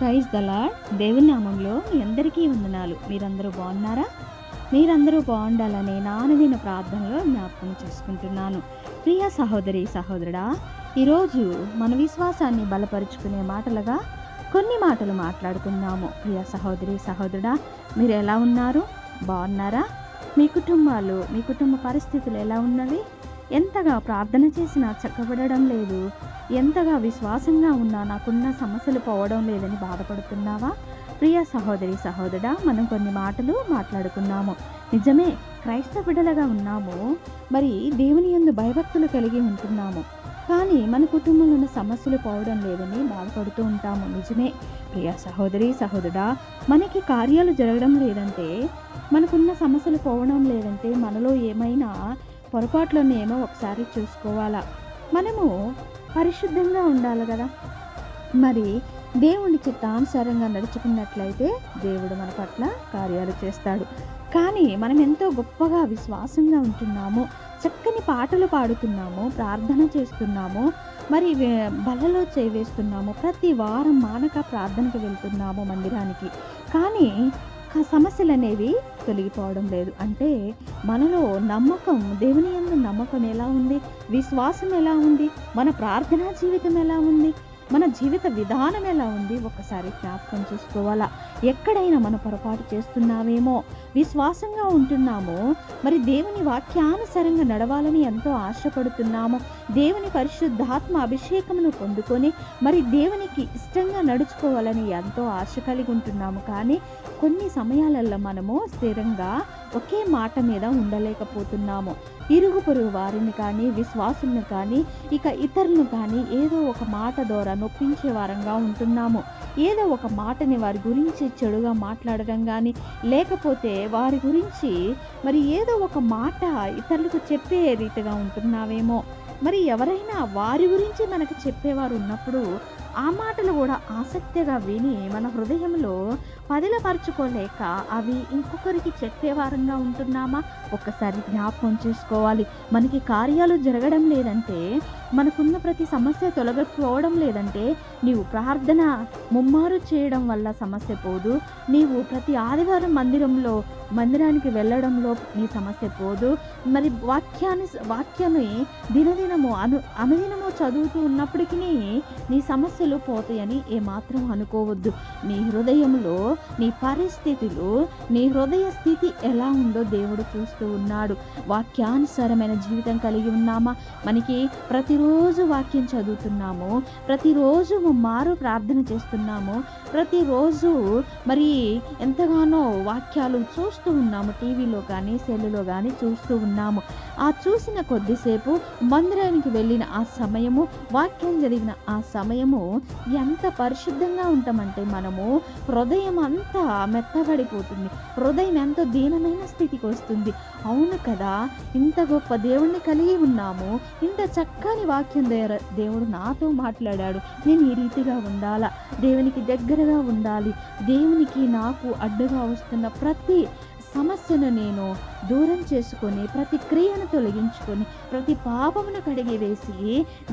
Praise the దేవుని నామంలో మీ అందరికీ వందనాలు. మీరందరూ బాగున్నారా? మీరందరూ బాగుండాలని నానదిన ప్రార్థనలో జ్ఞాపకం చేసుకుంటున్నాను. ప్రియ సహోదరి సహోదరుడా ఈరోజు మన విశ్వాసాన్ని బలపరుచుకునే మాటలుగా కొన్ని మాటలు మాట్లాడుకుందాము. ప్రియ సహోదరి సహోదరుడా మీరు ఎలా ఉన్నారు? బాగున్నారా? మీ కుటుంబాలు మీ కుటుంబ పరిస్థితులు ఎలా ఉన్నవి? ఎంతగా ప్రార్థన చేసినా చక్కబడడం లేదు. ఎంతగా విశ్వాసంగా ఉన్నా నాకున్న సమస్యలు పోవడం లేదని బాధపడుతున్నావా? ప్రియ సహోదరి సహోదరా మనం కొన్ని మాటలు మాట్లాడుకున్నాము. నిజమే క్రైస్తవ బిడ్డలుగా ఉన్నాము. మరి దేవుని యందు భయభక్తులు కలిగి ఉంటున్నాము. కానీ మన కుటుంబంలో ఉన్న సమస్యలు పోవడం లేదని బాధపడుతూ ఉంటాము. నిజమే ప్రియ సహోదరి సహోదరా మనకి కార్యాలు జరగడం లేదంటే మనకున్న సమస్యలు పోవడం లేదంటే మనలో ఏమైనా పొరపాట్లోనేమో ఒకసారి చూసుకోవాలా. మనము పరిశుద్ధంగా ఉండాలి కదా. మరి దేవుని చిత్తానుసారంగా నడుచుకున్నట్లయితే దేవుడు మన పట్ల కార్యాలు చేస్తాడు. కానీ మనం ఎంతో గొప్పగా విశ్వాసంగా ఉంటున్నాము. చక్కని పాటలు పాడుతున్నాము ప్రార్థన చేస్తున్నాము మరి బలలో చేవేస్తున్నాము ప్రతి వారం మానక ప్రార్థనకు వెళ్తున్నాము మందిరానికి. కానీ సమస్యలు అనేవి తొలగిపోవడం లేదు. అంటే మనలో నమ్మకం దేవుని యందు నమ్మకం ఎలా ఉంది? విశ్వాసం ఎలా ఉంది? మన ప్రార్థనా జీవితం ఎలా ఉంది? మన జీవిత విధానం ఎలా ఉంది ఒకసారి జ్ఞాపకం చేసుకోవాలా? ఎక్కడైనా మన పొరపాటు చేస్తున్నామేమో విశ్వాసంగా ఉంటున్నామో? మరి దేవుని వాక్యానుసరంగా నడవాలని ఎంతో ఆశపడుతున్నామో? దేవుని పరిశుద్ధాత్మ అభిషేకమును పొందుకొని మరి దేవునికి ఇష్టంగా నడుచుకోవాలని ఎంతో ఆశ కలిగి ఉంటున్నాము. కానీ కొన్ని సమయాలలో మనము స్థిరంగా ఒకే మాట మీద ఉండలేకపోతున్నాము. ఇరుగు పొరుగు వారిని కానీ విశ్వాసులను కానీ ఇక ఇతరులను కానీ ఏదో ఒక మాట ద్వారా నొప్పించే వారంగా ఉంటున్నాము. ఏదో ఒక మాటని వారి గురించి చెడుగా మాట్లాడడం కానీ లేకపోతే వారి గురించి మరి ఏదో ఒక మాట ఇతరులకు చెప్పే రీతిగా ఉంటున్నావేమో. మరి ఎవరైనా వారి గురించి మనకు చెప్పేవారు ఉన్నప్పుడు ఆ మాటలు కూడా ఆసక్తిగా విని మన హృదయంలో పదిలపరుచుకోలేక అవి ఇంకొకరికి చెప్పేవారంగా ఉంటున్నామా? ఒక్కసారి జ్ఞాపకం చేసుకోవాలి. మనకి కార్యాలు జరగడం లేదంటే మనకున్న ప్రతి సమస్య తొలగిపోవడం లేదంటే నీవు ప్రార్థన ముమ్మారు చేయడం వల్ల సమస్య పోదు. నీవు ప్రతి ఆదివారం మందిరంలో మందిరానికి వెళ్ళడంలో నీ సమస్య పోదు. మరి వాక్యాన్ని వాక్యాన్ని దినదినము అను అనుదినము చదువుతూ ఉన్నప్పటికీ నీ సమస్యలు పోతాయని ఏమాత్రం అనుకోవద్దు. నీ హృదయంలో నీ పరిస్థితులు నీ హృదయ స్థితి ఎలా ఉందో దేవుడు చూస్తూ ఉన్నాడు. వాక్యానుసారమైన జీవితం కలిగి ఉన్నామా? మనకి ప్రతి ప్రతిరోజు వాక్యం చదువుతున్నాము ప్రతిరోజు మారు ప్రార్థన చేస్తున్నాము ప్రతిరోజు మరి ఎంతగానో వాక్యాలు చూస్తూ ఉన్నాము టీవీలో కానీ సెల్లులో కానీ చూస్తూ ఉన్నాము. ఆ చూసిన కొద్దిసేపు మందిరానికి వెళ్ళిన ఆ సమయము వాక్యం జరిగిన ఆ సమయము ఎంత పరిశుద్ధంగా ఉంటామంటే మనము హృదయం అంతా మెత్తబడిపోతుంది హృదయం ఎంతో దీనమైన స్థితికి వస్తుంది. అవును కదా ఇంత గొప్ప దేవుణ్ణి కలిగి ఉన్నాము ఇంత చక్కని వాక్యం దగ్గర దేవుడు నాతో మాట్లాడాడు. నేను ఈ రీతిగా ఉండాలా? దేవునికి దగ్గరగా ఉండాలి. దేవునికి నాకు అడ్డుగా వస్తున్న ప్రతి సమస్యను నేను దూరం చేసుకొని ప్రతి క్రియను తొలగించుకొని ప్రతి పాపమును కడిగి వేసి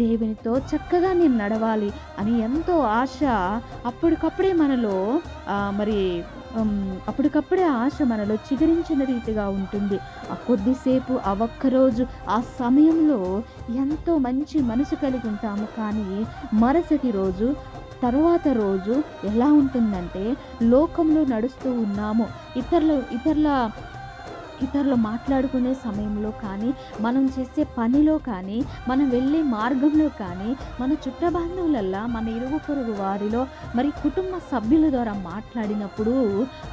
దేవునితో చక్కగా నేను నడవాలి అని ఎంతో ఆశ అప్పటికప్పుడే మనలో మరి అప్పటికప్పుడే ఆశ మనలో చిగురించిన రీతిగా ఉంటుంది. ఆ కొద్దిసేపు ఆ ఒక్కరోజు ఆ సమయంలో ఎంతో మంచి మనసు కలిగి ఉంటాము. కానీ మరుసటి రోజు తరువాత రోజు ఎలా ఉంటుందంటే లోకంలో నడుస్తూ ఉన్నాము. ఇతరులు ఇతరుల ఇతరులు మాట్లాడుకునే సమయంలో కానీ మనం చేసే పనిలో కానీ మనం వెళ్ళే మార్గంలో కానీ మన చుట్టబంధువులల్లా మన ఇరుగు పొరుగు వారిలో మరి కుటుంబ సభ్యుల ద్వారా మాట్లాడినప్పుడు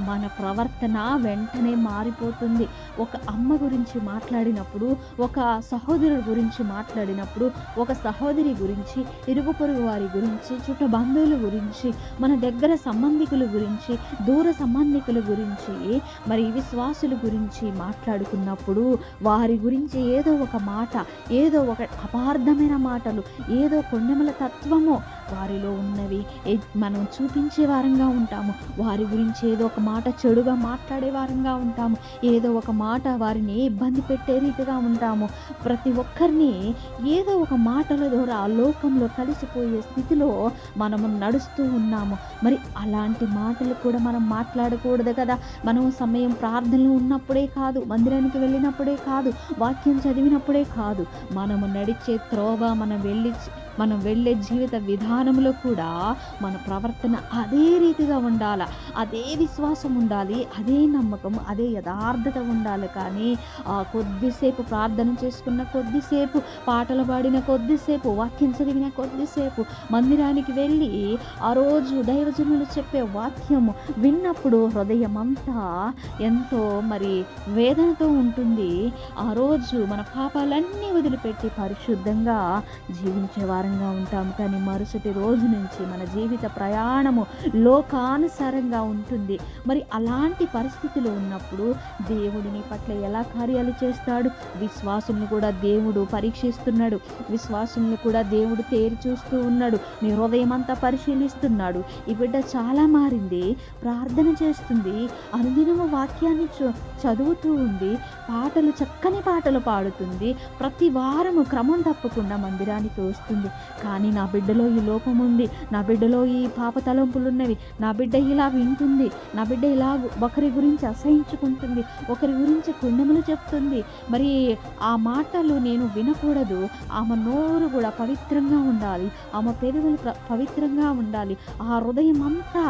మన ప్రవర్తన వెంటనే మారిపోతుంది. ఒక అమ్మ గురించి మాట్లాడినప్పుడు ఒక సహోదరుడు గురించి మాట్లాడినప్పుడు ఒక సహోదరి గురించి ఇరుగు పొరుగు వారి గురించి చుట్ట బంధువుల గురించి మన దగ్గర సంబంధికుల గురించి దూర సంబంధికుల గురించి మరి విశ్వాసుల గురించి మాట్లాడుకున్నప్పుడు వారి గురించి ఏదో ఒక మాట ఏదో ఒక అపార్థమైన మాటలు ఏదో కొండెమల తత్వము వారిలో ఉన్నవి ఏ- మనం చూపించే వారంగా ఉంటాము. వారి గురించి ఏదో ఒక మాట చెడుగా మాట్లాడే వారంగా ఉంటాము. ఏదో ఒక మాట వారిని ఇబ్బంది పెట్టే రీతిగా ఉంటాము. ప్రతి ఒక్కరిని ఏదో ఒక మాటల ద్వారా ఆ లోకంలో కలిసిపోయే స్థితిలో మనము నడుస్తూ ఉన్నాము. మరి అలాంటి మాటలు కూడా మనం మాట్లాడకూడదు కదా. మనం సమయం ప్రార్థనలు ఉన్నప్పుడే కాదు కాదు మందిరానికి వెళ్ళినప్పుడే కాదు వాక్యం చదివినప్పుడే కాదు. మనము నడిచే త్రోవ మనం వెళ్ళి మనం వెళ్ళే జీవిత విధానంలో కూడా మన ప్రవర్తన అదే రీతిగా ఉండాలి? అదే విశ్వాసం ఉండాలి అదే నమ్మకం అదే యథార్థత ఉండాలి. కానీ ఆ కొద్దిసేపు ప్రార్థన చేసుకున్న కొద్దిసేపు పాటలు పాడిన కొద్దిసేపు వాక్యం చదివిన కొద్దిసేపు మందిరానికి వెళ్ళి ఆ రోజు దైవజనులు చెప్పే వాక్యము విన్నప్పుడు హృదయం అంతా ఎంతో మరి వేదనతో ఉంటుంది. ఆ రోజు మన పాపాలన్నీ వదిలిపెట్టి పరిశుద్ధంగా జీవించేవారు ప్రకారంగా ఉంటాం కానీ మరుసటి రోజు నుంచి మన జీవిత ప్రయాణము లోకానుసారంగా ఉంటుంది. మరి అలాంటి పరిస్థితులు ఉన్నప్పుడు దేవుడిని పట్ల ఎలా కార్యాలు చేస్తాడు? విశ్వాసుల్ని కూడా దేవుడు పరీక్షిస్తున్నాడు. విశ్వాసుల్ని కూడా దేవుడు తేరి చూస్తూ ఉన్నాడు. నీ హృదయం అంతా పరిశీలిస్తున్నాడు. ఈ బిడ్డ చాలా మారింది ప్రార్థన చేస్తుంది అనుదినము వాక్యాన్ని చ- చదువుతూ ఉంది పాటలు చక్కని పాటలు పాడుతుంది ప్రతి వారము క్రమం తప్పకుండా మందిరానికి వస్తుంది. కానీ నా బిడ్డలో ఈ లోపం ఉంది. నా బిడ్డలో ఈ పాప తలంపులు ఉన్నవి నా బిడ్డ ఇలా వింటుంది. నా బిడ్డ ఇలా ఒకరి గురించి అసహించుకుంటుంది. ఒకరి గురించి పుణ్యములు చెప్తుంది. మరి ఆ మాటలు నేను వినకూడదు. ఆమె నోరు కూడా పవిత్రంగా ఉండాలి. ఆమె పెదవులు పవిత్రంగా ఉండాలి. ఆ హృదయం అంతా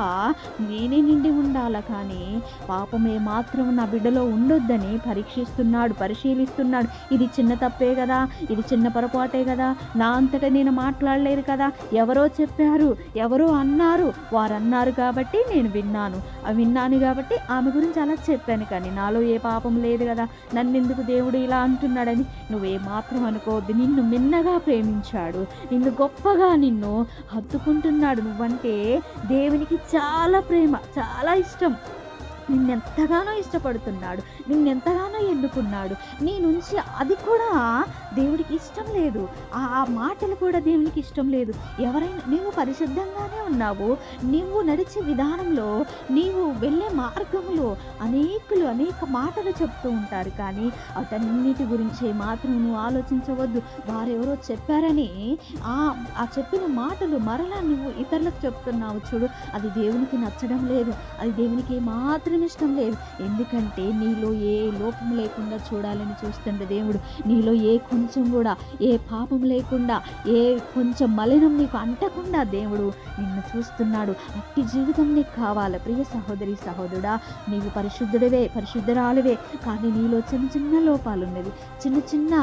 నేనే నిండి ఉండాల కానీ పాపమే మాత్రం నా బిడ్డలో ఉండొద్దని పరీక్షిస్తున్నాడు పరిశీలిస్తున్నాడు. ఇది చిన్న తప్పే కదా. ఇది చిన్న పొరపాటే కదా. నా అంతటా నేను మాట్లాడలేరు కదా. ఎవరో చెప్పారు ఎవరో అన్నారు. వారు అన్నారు కాబట్టి నేను విన్నాను. విన్నాను కాబట్టి ఆమె గురించి అలా చెప్పాను కానీ నాలో ఏ పాపం లేదు కదా. నన్ను ఎందుకు దేవుడు ఇలా అంటున్నాడని? నువ్వే మాత్రం అనుకోవద్దు. నిన్ను మిన్నగా ప్రేమించాడు. నిన్ను గొప్పగా నిన్ను హత్తుకుంటున్నాడు నువ్వంటే దేవునికి చాలా ప్రేమ చాలా ఇష్టం. నిన్నెంతగానో ఇష్టపడుతున్నాడు నిన్నెంతగానో ఎన్నుకున్నాడు. నీ నుంచి అది కూడా దేవుడికి ఇష్టం లేదు. ఆ మాటలు కూడా దేవునికి ఇష్టం లేదు. ఎవరైనా నీవు పరిశుద్ధంగానే ఉన్నావు. నీవు నడిచే విధానంలో నీవు వెళ్ళే మార్గంలో అనేకులు అనేక మాటలు చెప్తూ ఉంటారు. కానీ అటన్నిటి గురించి మాత్రం నువ్వు ఆలోచించవద్దు. వారెవరో చెప్పారని ఆ చెప్పిన మాటలు మరలా నువ్వు ఇతరులకు చెప్తున్నావు చూడు. అది దేవునికి నచ్చడం లేదు. అది దేవునికి మాత్రం ఇష్టం లేదు. ఎందుకంటే నీలో ఏ లోపం లేకుండా చూడాలని చూస్తుండే దేవుడు. నీలో ఏ కొంచెం కూడా ఏ పాపం లేకుండా ఏ కొంచెం మలినం నీకు అంటకుండా దేవుడు నిన్ను చూస్తున్నాడు. అట్టి జీవితం నీకు కావాలి. ప్రియ సహోదరి సహోదరుడా నీవు పరిశుద్ధుడవే పరిశుద్ధరాలువే. కానీ నీలో చిన్న చిన్న లోపాలు ఉన్నవి చిన్న చిన్న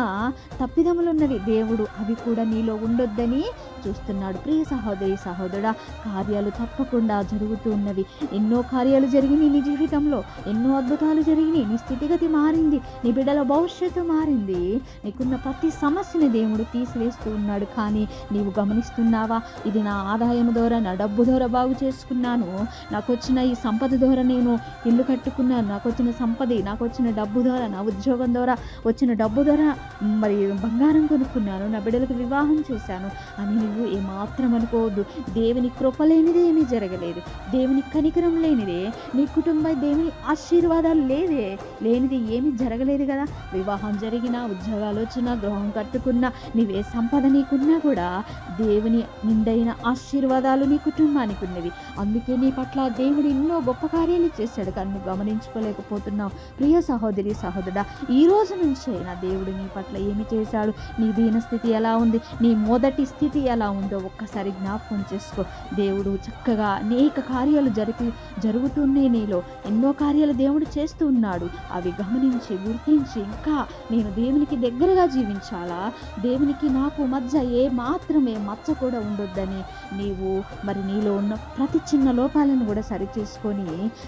తప్పిదములు ఉన్నవి దేవుడు. అవి కూడా నీలో ఉండొద్దని చూస్తున్నాడు. ప్రియ సహోదరి సహోదరుడా కార్యాలు తప్పకుండా జరుగుతూ ఉన్నవి. ఎన్నో కార్యాలు జరిగినాయి నీ జీవితంలో. ఎన్నో అద్భుతాలు జరిగినాయి. నీ స్థితిగతి మారింది. నీ బిడ్డల భవిష్యత్తు మారింది. నీకున్న ప్రతి సమస్యని దేవుడు తీసివేస్తూ ఉన్నాడు. కానీ నీవు గమనిస్తున్నావా? ఇది నా ఆదాయం ద్వారా నా డబ్బు ద్వారా బాగు చేసుకున్నాను. నాకు వచ్చిన ఈ సంపద ద్వారా నేను ఇల్లు కట్టుకున్నాను. నాకు వచ్చిన సంపద నాకు వచ్చిన డబ్బు ద్వారా నా ఉద్యోగం ద్వారా వచ్చిన డబ్బు ద్వారా మరి బంగారం కొనుక్కున్నాను. నా బిడ్డలకు వివాహం చేశాను. అని నువ్వు ఏమాత్రం అనుకోవద్దు. దేవుని కృప లేనిదే ఏమీ జరగలేదు. దేవుని కనికరం లేనిదే నీ కుటుంబ దేవుని ఆశీర్వాదాలు లేదే. లేనిది ఏమీ జరగలేదు కదా. వివాహం జరిగినా ఉద్యోగాలు వచ్చినా గృహం కట్టుకున్నా నీవే సంపద నీకున్నా కూడా దేవుని నిండైన ఆశీర్వాదాలు నీ కుటుంబానికి ఉన్నవి. అందుకే నీ పట్ల దేవుడు ఎన్నో గొప్ప కార్యాలు చేశాడు. కానీ నువ్వు గమనించుకోలేకపోతున్నావు. ప్రియ సహోదరి సహోదరుడా ఈ రోజు నుంచే నా దేవుడు నీ పట్ల ఏమి చేశాడు? నీ దీన స్థితి ఎలా ఉంది? నీ మొదటి స్థితి ఎలా ఎలా ఉందో ఒక్కసారి జ్ఞాపకం చేసుకో. దేవుడు చక్కగా అనేక కార్యాలు జరిపి జరుగుతూనే నీలో. ఎన్నో కార్యాలు దేవుడు చేస్తూ ఉన్నాడు. అవి గమనించి గుర్తించి ఇంకా నేను దేవునికి దగ్గరగా జీవించాలా? దేవునికి నాకు మధ్య ఏ మాత్రమే మచ్చ కూడా ఉండొద్దని నీవు మరి నీలో ఉన్న ప్రతి చిన్న లోపాలను కూడా సరిచేసుకొని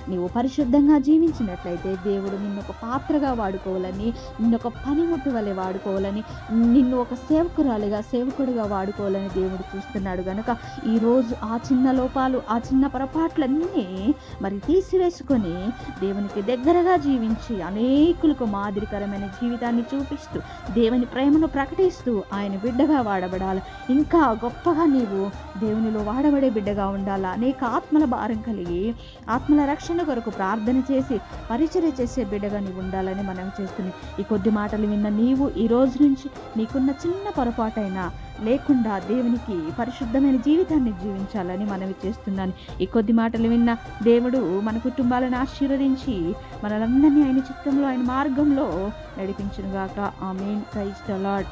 నీవు పరిశుద్ధంగా జీవించినట్లయితే దేవుడు నిన్ను ఒక పాత్రగా వాడుకోవాలని నిన్ను ఒక పనిముట్టు వలె వాడుకోవాలని నిన్ను ఒక సేవకురాలిగా సేవకుడిగా వాడుకోవాలని దేవుడు చూస్తున్నాడు గనుక ఈరోజు ఆ చిన్న లోపాలు ఆ చిన్న పొరపాట్లన్నీ మరి తీసివేసుకొని దేవునికి దగ్గరగా జీవించి అనేకులకు మాదిరికరమైన జీవితాన్ని చూపిస్తూ దేవుని ప్రేమను ప్రకటిస్తూ ఆయన బిడ్డగా వాడబడాలి. ఇంకా గొప్పగా నీవు దేవునిలో వాడబడే బిడ్డగా ఉండాలా? అనేక ఆత్మల భారం కలిగి ఆత్మల రక్షణ కొరకు ప్రార్థన చేసి పరిచర్య చేసే బిడ్డగా నీవు ఉండాలని మనం చేస్తుంది ఈ కొద్ది మాటలు విన్న నీవు ఈ రోజు నుంచి నీకున్న చిన్న పొరపాటైనా లేకుండా దేవునికి పరిశుద్ధమైన జీవితాన్ని జీవించాలని మనవి చేస్తున్నాను. ఈ కొద్ది మాటలు విన్న దేవుడు మన కుటుంబాలను ఆశీర్వదించి మనలందరినీ ఆయన చిత్తంలో ఆయన మార్గంలో నడిపించునుగాక. ఆమెన్. Christ Lord.